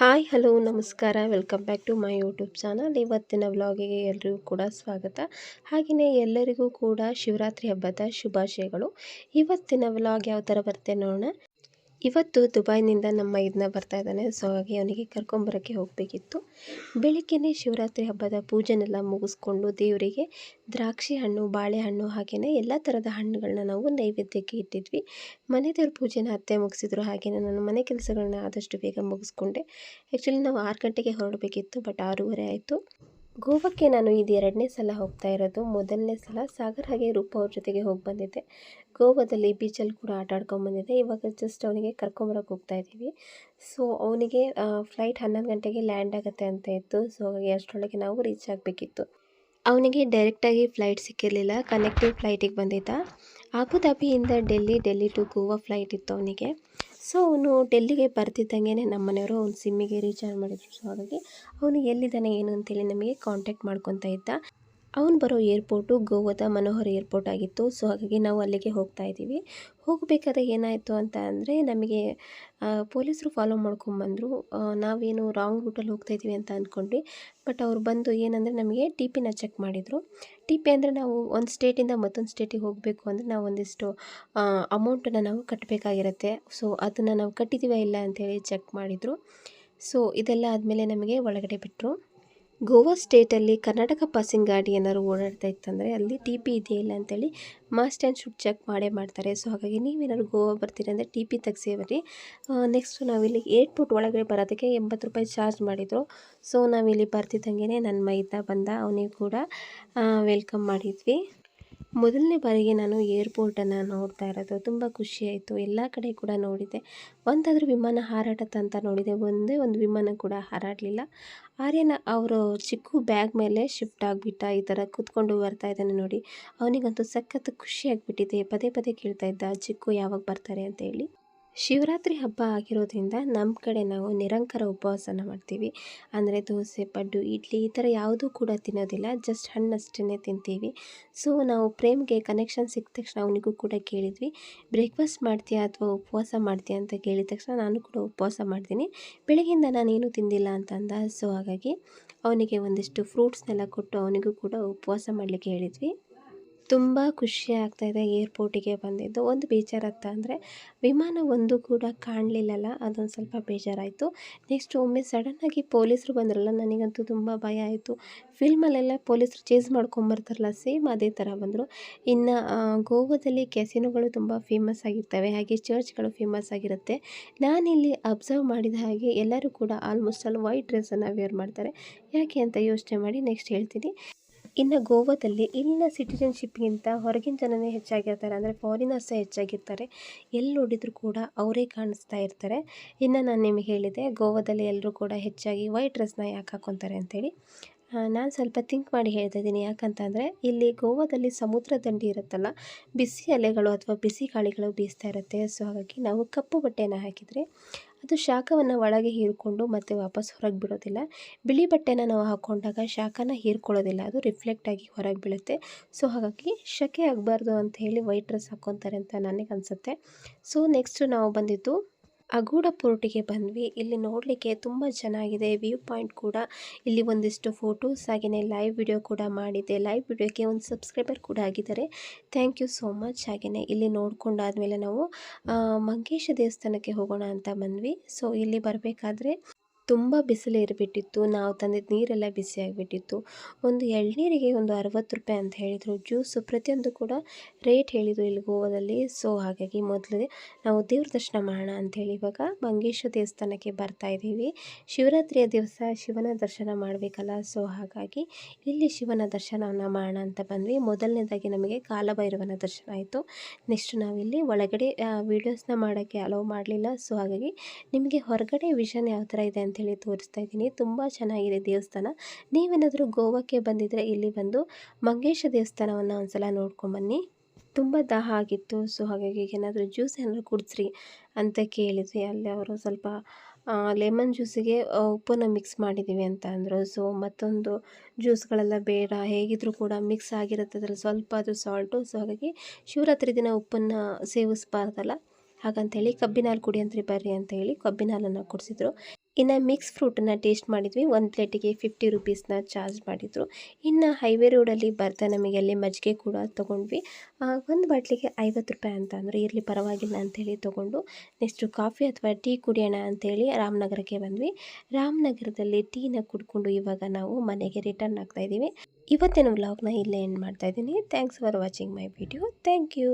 Hi, hello, ನಮಸ್ಕಾರ. Welcome back to my YouTube channel. ಇವತ್ತಿನ ವ್ಲಾಗಿಗೆ ಎಲ್ರಿಗೂ ಕೂಡ ಸ್ವಾಗತ. ಹಾಗೆಯೇ ಎಲ್ಲರಿಗೂ ಕೂಡ ಶಿವರಾತ್ರಿ ಹಬ್ಬದ ಶುಭಾಶಯಗಳು. ಇವತ್ತಿನ ವ್ಲಾಗ್ ಯಾವ ಥರ ಬರುತ್ತೆ ನೋಡೋಣ. ಇವತ್ತು ದುಬೈನಿಂದ ನಮ್ಮ ಇದನ್ನ ಬರ್ತಾ ಇದ್ದಾನೆ. ಸೊ ಹಾಗೆ ಅವನಿಗೆ ಕರ್ಕೊಂಬರೋಕ್ಕೆ ಹೋಗಬೇಕಿತ್ತು. ಬೆಳಿಗ್ಗೆನೇ ಶಿವರಾತ್ರಿ ಹಬ್ಬದ ಪೂಜೆನೆಲ್ಲ ಮುಗಿಸ್ಕೊಂಡು ದೇವರಿಗೆ ದ್ರಾಕ್ಷಿ ಹಣ್ಣು ಬಾಳೆಹಣ್ಣು ಹಾಗೆಯೇ ಎಲ್ಲ ಥರದ ಹಣ್ಣುಗಳನ್ನ ನಾವು ನೈವೇದ್ಯಕ್ಕೆ ಇಟ್ಟಿದ್ವಿ. ಮನೆ ದೇವ್ರ ಪೂಜೆನ ಅತ್ತೆ ಮುಗಿಸಿದ್ರು ಹಾಗೆಯೇ ನಾನು ಮನೆ ಕೆಲಸಗಳನ್ನ ಆದಷ್ಟು ಬೇಗ ಮುಗಿಸ್ಕೊಂಡೆ. ಆ್ಯಕ್ಚುಲಿ ನಾವು ಆರು ಗಂಟೆಗೆ ಹೊರಡಬೇಕಿತ್ತು ಬಟ್ ಆರೂವರೆ ಆಯಿತು. ಗೋವಾಕ್ಕೆ ನಾನು ಇದು ಎರಡನೇ ಸಲ ಹೋಗ್ತಾ ಇರೋದು. ಮೊದಲನೇ ಸಲ ಸಾಗರ್ ಹಾಗೆ ರೂಪ ಅವ್ರ ಜೊತೆಗೆ ಹೋಗಿ ಬಂದಿದ್ದೆ. ಗೋವಾದಲ್ಲಿ ಬೀಚಲ್ಲಿ ಕೂಡ ಆಟ ಆಡ್ಕೊಂಡು ಬಂದಿದ್ದೆ. ಇವಾಗ ಜಸ್ಟ್ ಅವನಿಗೆ ಕರ್ಕೊಂಬರೋಕೆ ಹೋಗ್ತಾ ಇದ್ದೀವಿ. ಸೊ ಅವನಿಗೆ ಫ್ಲೈಟ್ ಹನ್ನೊಂದು ಗಂಟೆಗೆ ಲ್ಯಾಂಡ್ ಆಗುತ್ತೆ ಅಂತ ಇತ್ತು. ಸೊ ಹಾಗಾಗಿ ಅಷ್ಟರೊಳಗೆ ನಾವು ರೀಚ್ ಆಗಬೇಕಿತ್ತು. ಅವನಿಗೆ ಡೈರೆಕ್ಟಾಗಿ ಫ್ಲೈಟ್ ಸಿಕ್ಕಿರಲಿಲ್ಲ. ಕನೆಕ್ಟಿವ್ ಫ್ಲೈಟಿಗೆ ಬಂದಿದ್ದ. ಅಬುದಾಬಿಯಿಂದ ಡೆಲ್ಲಿ ಡೆಲ್ಲಿ ಟು ಗೋವಾ ಫ್ಲೈಟ್ ಇತ್ತು ಅವನಿಗೆ. ಸೊ ಅವನು ಡೆಲ್ಲಿಗೆ ಬರ್ತಿದ್ದಂಗೆ ನಮ್ಮ ಮನೆಯವರು ಅವ್ನ ಸಿಮ್ಮಿಗೆ ರೀಚಾರ್ಜ್ ಮಾಡಿದ್ರು. ಸೊ ಹಾಗಾಗಿ ಅವನು ಎಲ್ಲಿದ್ದಾನೆ, ಏನು ಅಂತೇಳಿ ನಮಗೆ ಕಾಂಟ್ಯಾಕ್ಟ್ ಮಾಡ್ಕೊತಾ ಇದ್ದ. ಅವನು ಬರೋ ಏರ್ಪೋರ್ಟು ಗೋವಾದ ಮನೋಹರ್ ಏರ್ಪೋರ್ಟ್ ಆಗಿತ್ತು. ಸೊ, ಹಾಗಾಗಿ ನಾವು ಅಲ್ಲಿಗೆ ಹೋಗ್ತಾ ಇದ್ದೀವಿ. ಹೋಗಬೇಕಾದ್ರೆ ಏನಾಯಿತು ಅಂತ ಅಂದರೆ, ನಮಗೆ ಪೊಲೀಸರು ಫಾಲೋ ಮಾಡ್ಕೊಂಬಂದರು. ನಾವೇನು ರಾಂಗ್ ರೂಟಲ್ಲಿ ಹೋಗ್ತಾ ಇದ್ದೀವಿ ಅಂತ ಅಂದ್ಕೊಂಡ್ವಿ ಬಟ್ ಅವ್ರು ಬಂದು ಏನಂದರೆ ನಮಗೆ ಟಿ ಪಿನ ಚೆಕ್ ಮಾಡಿದರು. ಟಿ ಪಿ ಅಂದರೆ ನಾವು ಒಂದು ಸ್ಟೇಟಿಂದ ಮತ್ತೊಂದು ಸ್ಟೇಟಿಗೆ ಹೋಗಬೇಕು ಅಂದರೆ ನಾವು ಒಂದಿಷ್ಟು ಅಮೌಂಟನ್ನು ನಾವು ಕಟ್ಟಬೇಕಾಗಿರುತ್ತೆ ಸೊ ಅದನ್ನು ನಾವು ಕಟ್ಟಿದ್ದೀವ ಇಲ್ಲ ಅಂತೇಳಿ ಚೆಕ್ ಮಾಡಿದರು. ಸೊ ಇದೆಲ್ಲ ಆದಮೇಲೆ ನಮಗೆ ಒಳಗಡೆ ಬಿಟ್ಟರು ಗೋವಾ ಸ್ಟೇಟಲ್ಲಿ ಕರ್ನಾಟಕ ಪಾಸಿಂಗ್ ಗಾಡಿ ಏನಾದ್ರು ಓಡಾಡ್ತಾ ಇತ್ತಂದರೆ ಅಲ್ಲಿ ಟಿ ಪಿ ಇದೆಯಾ ಇಲ್ಲ ಅಂತೇಳಿ ಮಾಸ್ಟ್ ಆ್ಯಂಡ್ ಶುಡ್ ಚೆಕ್ ಮಾಡೇ ಮಾಡ್ತಾರೆ. ಸೊ ಹಾಗಾಗಿ ನೀವೇನಾದ್ರು ಗೋವಾ ಬರ್ತೀರಿ ಅಂದರೆ ಟಿ ಪಿ ತೆಗ್ಸಿ ಬರ್ರಿ ನೆಕ್ಸ್ಟು ನಾವಿಲ್ಲಿ ಏರ್ಪೋರ್ಟ್ ಒಳಗಡೆ ಬರೋದಕ್ಕೆ ಎಂಬತ್ತು ರೂಪಾಯಿ ಚಾರ್ಜ್ ಮಾಡಿದರು. ಸೊ ನಾವಿಲ್ಲಿ ಬರ್ತಿದ್ದಂಗೆ ನನ್ನ ಮೈದ ಬಂದ, ಅವನಿಗೆ ಕೂಡ ವೆಲ್ಕಮ್ ಮಾಡಿದ್ವಿ. ಮೊದಲನೇ ಬಾರಿಗೆ ನಾನು ಏರ್ಪೋರ್ಟನ್ನು ನೋಡ್ತಾ ಇರೋದು, ತುಂಬ ಖುಷಿಯಾಯಿತು ಎಲ್ಲ ಕಡೆ ಕೂಡ ನೋಡಿದೆ ಒಂದಾದರೂ ವಿಮಾನ ಹಾರಾಟತ್ತಂತ ನೋಡಿದೆ ಒಂದೇ ಒಂದು ವಿಮಾನ ಕೂಡ ಹಾರಾಡಲಿಲ್ಲ. ಆರ್ಯನ ಅವರು ಚಿಕ್ಕ ಬ್ಯಾಗ್ ಮೇಲೆ ಶಿಫ್ಟ್ ಆಗಿಬಿಟ್ಟ, ಈ ಥರ ಕೂತ್ಕೊಂಡು ಬರ್ತಾ ಇದ್ದಾನೆ ನೋಡಿ. ಅವನಿಗಂತೂ ಸಖತ್ ಖುಷಿ ಆಗಿಬಿಟ್ಟಿದೆ. ಪದೇ ಪದೇ ಕೇಳ್ತಾ ಇದ್ದ, ಚಿಕ್ಕು ಯಾವಾಗ ಬರ್ತಾರೆ? ಅಂತ ಹೇಳಿ. ಶಿವರಾತ್ರಿ ಹಬ್ಬ ಆಗಿರೋದ್ರಿಂದ ನಮ್ಮ ಕಡೆ ನಾವು ನಿರಂಕರ ಉಪವಾಸನ ಮಾಡ್ತೀವಿ. ಅಂದರೆ ದೋಸೆ, ಪಡ್ಡು, ಇಡ್ಲಿ ಈ ಥರ ಯಾವುದೂ ಕೂಡ ತಿನ್ನೋದಿಲ್ಲ. ಜಸ್ಟ್ ಹಣ್ಣಷ್ಟೇ ತಿಂತೀವಿ. ಸೊ ನಾವು ಪ್ರೇಮ್ಗೆ ಕನೆಕ್ಷನ್ ಸಿಕ್ಕ ತಕ್ಷಣ ಅವನಿಗೂ ಕೂಡ ಕೇಳಿದ್ವಿ. ಬ್ರೇಕ್ಫಾಸ್ಟ್ ಮಾಡ್ತೀಯಾ ಅಥವಾ ಉಪವಾಸ ಮಾಡ್ತೀಯಾ? ಅಂತ ಕೇಳಿದ ತಕ್ಷಣ ನಾನು ಕೂಡ ಉಪವಾಸ ಮಾಡ್ತೀನಿ. ಬೆಳಗ್ಗೆಯಿಂದ ನಾನೇನು ತಿಂದಿಲ್ಲ ಅಂತಂದ ಸೊ ಹಾಗಾಗಿ ಅವನಿಗೆ ಒಂದಿಷ್ಟು ಫ್ರೂಟ್ಸ್ನೆಲ್ಲ ಕೊಟ್ಟು ಅವನಿಗೂ ಕೂಡ ಉಪವಾಸ ಮಾಡಲಿಕ್ಕೆ ಹೇಳಿದ್ವಿ. ತುಂಬ ಖುಷಿ ಆಗ್ತಾಯಿದೆ ಏರ್ಪೋರ್ಟಿಗೆ ಬಂದಿದ್ದು. ಒಂದು ಬೇಜಾರತ್ತ ಅಂದರೆ ವಿಮಾನ ಒಂದು ಕೂಡ ಕಾಣಲಿಲ್ಲಲ್ಲ, ಅದೊಂದು ಸ್ವಲ್ಪ ಬೇಜಾರಾಯಿತು. ನೆಕ್ಸ್ಟ್ ಒಮ್ಮೆ ಸಡನ್ನಾಗಿ ಪೊಲೀಸರು ಬಂದ್ರಲ್ಲ, ನನಗಂತೂ ತುಂಬ ಭಯ ಆಯಿತು. ಫಿಲ್ಮಲ್ಲೆಲ್ಲ ಪೊಲೀಸರು ಚೇಸ್ ಮಾಡ್ಕೊಂಬರ್ತಾರಲ್ಲ ಸೇಮ್ ಅದೇ ಥರ ಬಂದರು. ಇನ್ನು ಗೋವಾದಲ್ಲಿ ಕೆಸಿನೋಗಳು ತುಂಬ ಫೇಮಸ್ ಆಗಿರ್ತವೆ, ಹಾಗೆ ಚರ್ಚ್ಗಳು ಫೇಮಸ್ ಆಗಿರುತ್ತೆ. ನಾನಿಲ್ಲಿ ಅಬ್ಸರ್ವ್ ಮಾಡಿದ ಹಾಗೆ ಎಲ್ಲರೂ ಕೂಡ ಆಲ್ಮೋಸ್ಟ್ ಆಲ್ ವೈಟ್ ಡ್ರೆಸ್ಸನ್ನು ವೇರ್ ಮಾಡ್ತಾರೆ. ಯಾಕೆ ಅಂತ ಯೋಚನೆ ಮಾಡಿ ನೆಕ್ಸ್ಟ್ ಹೇಳ್ತೀನಿ. ಇನ್ನು ಗೋವಾದಲ್ಲಿ ಇಲ್ಲಿನ ಸಿಟಿಜನ್ಶಿಪ್ಗಿಂತ ಹೊರಗಿನ ಜನನೇ ಹೆಚ್ಚಾಗಿರ್ತಾರೆ, ಅಂದರೆ ಫಾರಿನರ್ಸೇ ಹೆಚ್ಚಾಗಿರ್ತಾರೆ. ಎಲ್ಲಿ ನೋಡಿದರೂ ಕೂಡ ಅವರೇ ಕಾಣಿಸ್ತಾ ಇರ್ತಾರೆ. ಇನ್ನು ನಾನು ನಿಮಗೆ ಹೇಳಿದೆ, ಗೋವಾದಲ್ಲಿ ಎಲ್ಲರೂ ಕೂಡ ಹೆಚ್ಚಾಗಿ ವೈಟ್ ಡ್ರೆಸ್ನ ಯಾಕೆ ಹಾಕ್ಕೊತಾರೆ ಅಂತೇಳಿ. ನಾನು ಸ್ವಲ್ಪ ಥಿಂಕ್ ಮಾಡಿ ಹೇಳ್ತಾ ಇದ್ದೀನಿ. ಯಾಕಂತಂದರೆ ಇಲ್ಲಿ ಗೋವಾದಲ್ಲಿ ಸಮುದ್ರ ದಂಡಿ ಇರುತ್ತಲ್ಲ, ಬಿಸಿ ಅಲೆಗಳು ಅಥವಾ ಬಿಸಿ ಗಾಳಿಗಳು ಬೀಸ್ತಾ ಇರುತ್ತೆ. ಸೊ ಹಾಗಾಗಿ ನಾವು ಕಪ್ಪು ಬಟ್ಟೆನ ಹಾಕಿದರೆ ಅದು ಶಾಖವನ್ನು ಒಳಗೆ ಹೀರಿಕೊಂಡು ಮತ್ತೆ ವಾಪಸ್ ಹೊರಗೆ ಬಿಡೋದಿಲ್ಲ. ಬಿಳಿ ಬಟ್ಟೆನ ನಾವು ಹಾಕ್ಕೊಂಡಾಗ ಶಾಖನ ಹೀರ್ಕೊಳ್ಳೋದಿಲ್ಲ. ಅದು ರಿಫ್ಲೆಕ್ಟ್ ಆಗಿ ಹೊರಗೆ ಬೀಳುತ್ತೆ. ಸೊ ಹಾಗಾಗಿ ಶೆಕೆ ಆಗಬಾರ್ದು ಅಂತ ಹೇಳಿ ವೈಟ್ ಡ್ರೆಸ್ ಹಾಕ್ಕೊತಾರೆ ಅಂತ ನನಗೆ ಅನಿಸುತ್ತೆ ಸೊ ನೆಕ್ಸ್ಟು ನಾವು ಬಂದಿದ್ದು ಅಗೂಡ ಪೋರ್ಟಿಗೆ ಬಂದ್ವಿ. ಇಲ್ಲಿ ನೋಡಲಿಕ್ಕೆ ತುಂಬ ಚೆನ್ನಾಗಿದೆ. ವ್ಯೂ ಪಾಯಿಂಟ್ ಕೂಡ. ಇಲ್ಲಿ ಒಂದಿಷ್ಟು ಫೋಟೋಸ್ ಹಾಗೆಯೇ ಲೈವ್ ವಿಡಿಯೋ ಕೂಡ ಮಾಡಿದೆ ಲೈವ್ ವಿಡಿಯೋಕ್ಕೆ ಒಂದು ಸಬ್ಸ್ಕ್ರೈಬರ್ ಕೂಡ ಆಗಿದ್ದಾರೆ. Thank you so much. ಹಾಗೆಯೇ ಇಲ್ಲಿ ನೋಡ್ಕೊಂಡಾದಮೇಲೆ ನಾವು ಮಂಗೇಶ ದೇವಸ್ಥಾನಕ್ಕೆ ಹೋಗೋಣ ಅಂತ ಬಂದ್ವಿ. ಸೊ, ಇಲ್ಲಿ ಬರಬೇಕಾದ್ರೆ ತುಂಬ ಬಿಸಿಲು ಇರ್ಬಿಟ್ಟಿತ್ತು, ನಾವು ತಂದಿದ್ದ ನೀರೆಲ್ಲ ಬಿಸಿ ಆಗಿಬಿಟ್ಟಿತ್ತು. ಒಂದು ಎಳನೀರಿಗೆ ಒಂದು ಅರವತ್ತು ರೂಪಾಯಿ ಅಂತ ಹೇಳಿದರು. ಜ್ಯೂಸು ಪ್ರತಿಯೊಂದು ಕೂಡ ರೇಟ್ ಹೇಳಿದರು ಇಲ್ಲಿ ಗೋವಾದಲ್ಲಿ. ಸೊ, ಹಾಗಾಗಿ ಮೊದಲೇ ನಾವು ದೇವ್ರ ದರ್ಶನ ಮಾಡೋಣ ಅಂಥೇಳಿ ಇವಾಗ ಮಂಗೇಶ ದೇವಸ್ಥಾನಕ್ಕೆ ಬರ್ತಾ ಇದ್ದೀವಿ. ಶಿವರಾತ್ರಿಯ ದಿವಸ ಶಿವನ ದರ್ಶನ ಮಾಡಬೇಕಲ್ಲ. ಸೊ, ಹಾಗಾಗಿ ಇಲ್ಲಿ ಶಿವನ ದರ್ಶನವನ್ನು ಮಾಡೋಣ ಅಂತ ಬಂದ್ವಿ. ಮೊದಲನೇದಾಗಿ ನಮಗೆ ಕಾಲಭೈರವನ ದರ್ಶನ ಆಯಿತು. ನೆಕ್ಸ್ಟ್ ನಾವಿಲ್ಲಿ ಒಳಗಡೆ ವೀಡಿಯೋಸ್ನ ಮಾಡೋಕ್ಕೆ ಅಲೋ ಮಾಡಲಿಲ್ಲ. ಸೊ, ಹಾಗಾಗಿ ನಿಮಗೆ ಹೊರಗಡೆ ವಿಷನ್ ಯಾವ ಥರ ಇದೆ ಅಂತ ಹೇಳಿ ತೋರಿಸ್ತಾ ಇದ್ದೀನಿ. ತುಂಬ ಚೆನ್ನಾಗಿದೆ ದೇವಸ್ಥಾನ. ನೀವೇನಾದರೂ ಗೋವಾಕ್ಕೆ ಬಂದಿದ್ದರೆ ಇಲ್ಲಿ ಬಂದು ಮಂಗೇಶ ದೇವಸ್ಥಾನವನ್ನು ಒಂದ್ಸಲ ನೋಡ್ಕೊಂಬನ್ನಿ ತುಂಬ ದಾಹ ಆಗಿತ್ತು. ಸೊ ಹಾಗಾಗಿ ಏನಾದರೂ ಜ್ಯೂಸ್ ಏನಾದರೂ ಕುಡಿಸ್ರಿ ಅಂತ ಕೇಳಿದ್ವಿ. ಅಲ್ಲಿ ಅವರು ಸ್ವಲ್ಪ ಲೆಮನ್ ಜ್ಯೂಸಿಗೆ ಉಪ್ಪನ್ನು ಮಿಕ್ಸ್ ಮಾಡಿದ್ದೀವಿ ಅಂತ ಅಂದರು. ಸೊ ಮತ್ತೊಂದು ಜ್ಯೂಸ್ಗಳೆಲ್ಲ ಬೇಡ. ಹೇಗಿದ್ದರೂ ಕೂಡ ಮಿಕ್ಸ್ ಆಗಿರುತ್ತೆ ಅದರಲ್ಲಿ ಸ್ವಲ್ಪ ಅದು ಸಾಲ್ಟು ಸೊ ಹಾಗಾಗಿ ಶಿವರಾತ್ರಿ ದಿನ ಉಪ್ಪನ್ನು ಸೇವಿಸಬಾರ್ದಲ್ಲ. ಹಾಗಂತೇಳಿ ಕಬ್ಬಿನ ಹಾಲು ಕುಡಿ ಅಂತ ಬರ್ರಿ ಅಂತ ಹೇಳಿ ಕಬ್ಬಿನ ಹಾಲನ್ನು ಕುಡಿಸಿದ್ರು. ಇನ್ನು ಮಿಕ್ಸ್ ಫ್ರೂಟನ್ನು ಟೇಸ್ಟ್ ಮಾಡಿದ್ವಿ. ಒಂದು ಪ್ಲೇಟಿಗೆ ಫಿಫ್ಟಿ ರುಪೀಸ್ನ ಚಾರ್ಜ್ ಮಾಡಿದರು. ಇನ್ನು ಹೈವೇ ರೋಡಲ್ಲಿ ಬರ್ತಾ ನಮಗೆ ಅಲ್ಲಿ ಮಜ್ಜಿಗೆ ಕೂಡ ತೊಗೊಂಡ್ವಿ. ಒಂದು ಬಾಟ್ಲಿಗೆ ಐವತ್ತು ರೂಪಾಯಿ ಅಂತ ಅಂದರೆ ಇರಲಿ ಪರವಾಗಿಲ್ಲ ಅಂಥೇಳಿ ತೊಗೊಂಡು ನೆಕ್ಸ್ಟು ಕಾಫಿ ಅಥವಾ ಟೀ ಕುಡಿಯೋಣ ಅಂಥೇಳಿ ರಾಮನಗರಕ್ಕೆ ಬಂದ್ವಿ. ರಾಮನಗರದಲ್ಲಿ ಟೀನ ಕುಡ್ಕೊಂಡು ಇವಾಗ ನಾವು ಮನೆಗೆ ರಿಟರ್ನ್ ಆಗ್ತಾ ಇದ್ದೀವಿ ಇವತ್ತಿನ ವ್ಲಾಗ್ನ ಇಲ್ಲೇ ಎಂಡ್ ಮಾಡ್ತಾಯಿದ್ದೀನಿ thanks for watching my video thank you